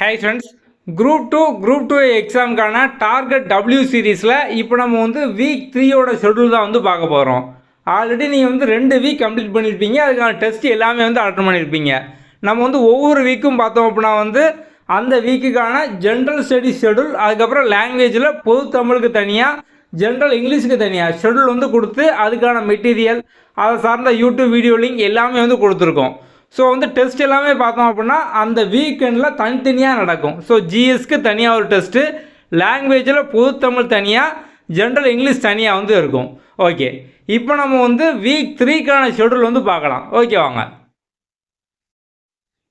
Hi friends group two group two எக்ஸாமுக்கான target W சீரீஸில் இப்போ நம்ம வந்து வீக் த்ரீயோட ஷெடியூல் தான் வந்து பார்க்க போகிறோம் ஆல்ரெடி நீங்கள் வந்து ரெண்டு வீக் கம்ப்ளீட் பண்ணியிருப்பீங்க அதுக்கான டெஸ்ட் எல்லாமே வந்து அட்டன் பண்ணியிருப்பீங்க நம்ம வந்து ஒவ்வொரு வீக்கும் பார்த்தோம் அப்படின்னா வந்து அந்த வீக்குக்கான ஜென்ரல் ஸ்டடிஸ் ஷெடியூல் அதுக்கப்புறம் லாங்குவேஜில் பொது தமிழுக்கு தனியாக ஜென்ரல் இங்கிலீஷுக்கு தனியாக ஷெடியூல் வந்து கொடுத்து அதுக்கான மெட்டீரியல் அதை சார்ந்த யூடியூப் வீடியோ லிங்க் எல்லாமே வந்து கொடுத்துருக்கோம். ஸோ வந்து டெஸ்ட் எல்லாமே பார்த்தோம் அப்படின்னா அந்த வீக்கெண்டில் தனித்தனியாக நடக்கும். ஸோ ஜிஎஸ்க்கு தனியாக ஒரு டெஸ்ட்டு லாங்குவேஜில் பொதுத்தமிழ் தனியாக ஜென்ரல் இங்கிலீஷ் தனியாக வந்து இருக்கும். ஓகே இப்போ நம்ம வந்து வீக் த்ரீக்கான ஷெடியூல் வந்து பார்க்கலாம். ஓகே வாங்க.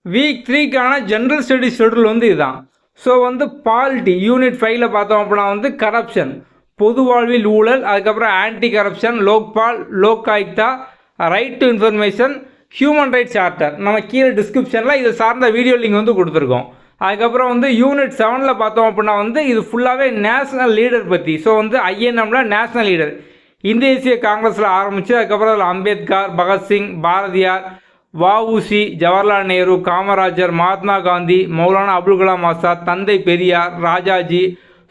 வீக் த்ரீக்கான ஜென்ரல் ஸ்டடி ஷெடியூல் வந்து இதுதான். ஸோ வந்து பாலிட்டி யூனிட் ஃபைவ்ல பார்த்தோம் அப்படின்னா வந்து கரப்ஷன் பொது வாழ்வில் ஊழல் அதுக்கப்புறம் anti corruption Lokpal Lok Ayukta right to information human rights charter நம்ம கீழே டிஸ்கிரிப்ஷனில் இது சார்ந்த வீடியோ லிங்க் வந்து கொடுத்துருக்கோம். அதுக்கப்புறம் வந்து யூனிட் செவனில் பார்த்தோம் அப்படின்னா வந்து இது ஃபுல்லாகவே நேஷனல் லீடர் பற்றி ஸோ வந்து ஐஎன்எம்ல நேஷனல் லீடர் இந்திய தேசிய காங்கிரஸில் ஆரம்பித்து அதுக்கப்புறம் அதில் அம்பேத்கர் பகத்சிங் பாரதியார் வஉசி ஜவஹர்லால் நேரு காமராஜர் மகாத்மா காந்தி மௌலானா அபுல் கலாம் ஆசாத் தந்தை பெரியார் ராஜாஜி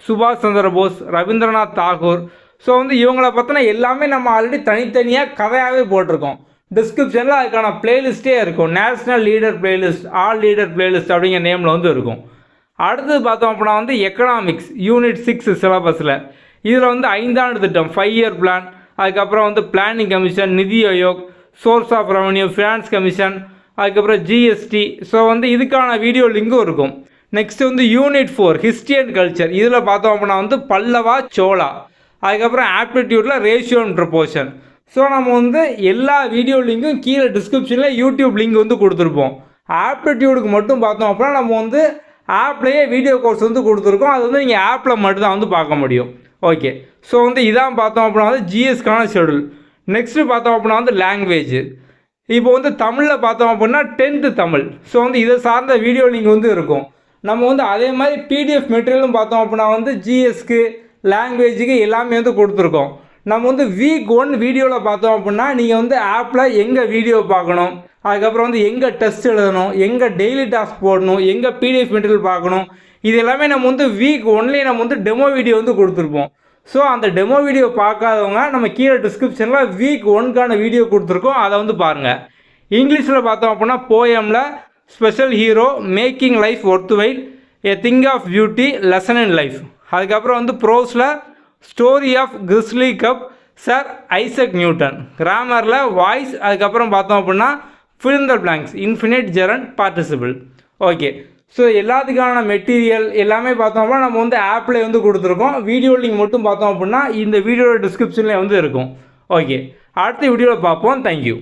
சுபாஷ் சந்திர போஸ் ரவீந்திரநாத் தாகூர். ஸோ வந்து இவங்களை பற்றின எல்லாமே நம்ம ஆல்ரெடி தனித்தனியாக கதையாகவே போட்டிருக்கோம். டிஸ்கிரிப்ஷனில் அதுக்கான பிளேலிஸ்ட்டே இருக்கும். National leader playlist all leader playlist அப்படிங்கிற நேமில் வந்து இருக்கும். அடுத்தது பார்த்தோம் அப்படின்னா வந்து எக்கனாமிக்ஸ் யூனிட் சிக்ஸ் சிலபஸில் இதில் வந்து ஐந்தாண்டு திட்டம் ஃபைவ் இயர் பிளான் அதுக்கப்புறம் வந்து planning commission NITI Aayog source of revenue finance commission அதுக்கப்புறம் ஜிஎஸ்டி ஸோ வந்து இதுக்கான வீடியோ லிங்கும் இருக்கும். நெக்ஸ்ட் வந்து unit four history and culture இதில் பார்த்தோம் அப்படின்னா வந்து பல்லவா சோழா. அதுக்கப்புறம் ஆப்டிடியூட்டில் ரேஷியோ அண்ட் ப்ரொபோஷன் ஸோ நம்ம வந்து எல்லா வீடியோ லிங்க்கும் கீழே டிஸ்கிரிப்ஷனில் யூடியூப் லிங்க் வந்து கொடுத்துருப்போம். ஆப்டிடியூடுக்கு மட்டும் பார்த்தோம் அப்படின்னா நம்ம வந்து ஆப்லேயே வீடியோ கோர்ஸ் வந்து கொடுத்துருக்கோம். அது வந்து நீங்கள் ஆப்பில் மட்டும்தான் வந்து பார்க்க முடியும். ஓகே ஸோ வந்து இதான் பார்த்தோம் அப்படின்னா வந்து ஜிஎஸ்க்கான ஷெடியூல் நெக்ஸ்ட்டு பார்த்தோம் அப்படின்னா வந்து லாங்குவேஜ் இப்போ வந்து தமிழில் பார்த்தோம் அப்படின்னா டென்த்து தமிழ். ஸோ வந்து இதை சார்ந்த வீடியோ லிங்க் வந்து இருக்கும். நம்ம வந்து அதே மாதிரி பிடிஎஃப் மெட்டீரியலும் பார்த்தோம் அப்படின்னா வந்து ஜிஎஸ்க்கு லாங்குவேஜுக்கு எல்லாமே வந்து கொடுத்துருக்கோம். நம்ம வந்து வீக் ஒன் வீடியோவில் பார்த்தோம் அப்படின்னா நீங்கள் வந்து ஆப்பில் எங்கே வீடியோ பார்க்கணும்? அதுக்கப்புறம் வந்து எங்கே டெஸ்ட் எழுதணும்? எங்கே டெய்லி டாஸ்க் போடணும்? எங்கே பிடிஎஃப் மெட்டீரியல் பார்க்கணும்? இது எல்லாமே நம்ம வந்து வீக் ஒன்லேயே நம்ம வந்து டெமோ வீடியோ வந்து கொடுத்துருப்போம். ஸோ அந்த டெமோ வீடியோ பார்க்காதவங்க நம்ம கீழே டிஸ்கிரிப்ஷனில் வீக் ஒன்க்கான வீடியோ கொடுத்துருக்கோம். அதை வந்து பாருங்கள் இங்கிலீஷில் பார்த்தோம் அப்படின்னா போயமில் special hero making life worthwhile a thing of beauty lesson in life அதுக்கப்புறம் வந்து ப்ரோஸில் story of grizzly cub Sir Isaac Newton கிராமரில் voice அதுக்கப்புறம் பார்த்தோம் அப்படின்னா fill the blanks infinitive gerund participle okay so எல்லாத்துக்கான material எல்லாமே பார்த்தோம் அப்படின்னா நம்ம வந்து ஆப்பில் வந்து கொடுத்துருக்கோம். வீடியோ லிங்க் மட்டும் பார்த்தோம் அப்படின்னா இந்த வீடியோட டிஸ்கிரிப்ஷனில் வந்து இருக்கும். ஓகே அடுத்த வீடியோவில் பார்ப்போம். தேங்க்யூ